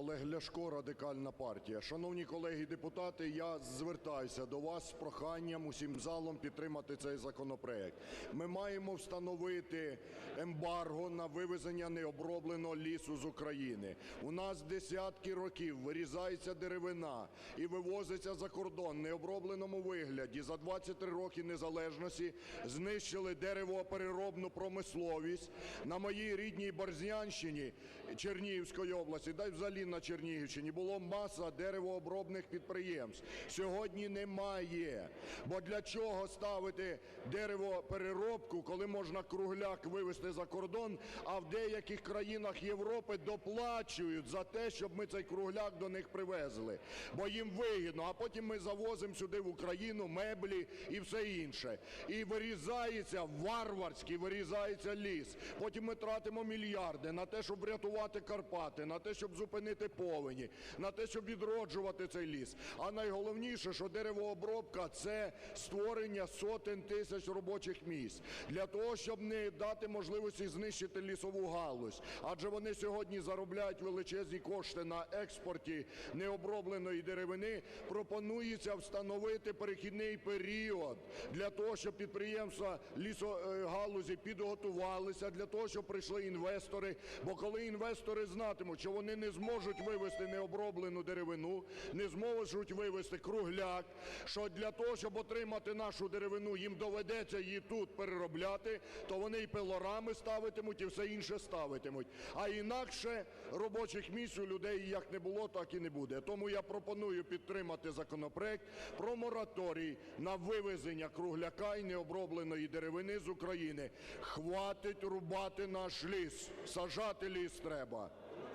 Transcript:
Олег Ляшко, Радикальна партія. Шановні колеги депутати, я звертаюся до вас з проханням усім залом підтримати цей законопроект. Ми маємо встановити ембарго на вивезення необробленого лісу з України. У нас десятки років вирізається деревина і вивозиться за кордон в необробленому вигляді. За 23 роки незалежності знищили деревопереробну промисловість. На моїй рідній Борзнянщині Чернігівської області, да й на Чернігівщині, було маса деревообробних підприємств. Сьогодні немає. Бо для чого ставити деревопереробку, коли можна кругляк вивезти за кордон, а в деяких країнах Європи доплачують за те, щоб ми цей кругляк до них привезли. Бо їм вигідно, а потім ми завозимо сюди в Україну меблі і все інше. І вирізається варварський, вирізається ліс. Потім ми тратимо мільярди на те, щоб врятувати Карпати, на те, щоб зупинити повені, на те, щоб відроджувати цей ліс. А найголовніше, що деревообробка це створення сотень тисяч робочих місць для того, щоб не дати можливості знищити лісову галузь. Адже вони сьогодні заробляють величезні кошти на експорті необробленої деревини. Пропонується встановити перехідний період для того, щоб підприємства лісогалузі підготувалися, для того, щоб прийшли інвестори. Бо коли інвестори знатимуть, що вони не зможуть вивезти необроблену деревину, не зможуть вивезти кругляк, що для того, щоб отримати нашу деревину, їм доведеться її тут переробляти, то вони і пилорами ставитимуть, і все інше ставитимуть. А інакше робочих місць у людей як не було, так і не буде. Тому я пропоную підтримати законопроект про мораторій на вивезення кругляка і необробленої деревини з України. Хватить рубати наш ліс, сажати ліс треба.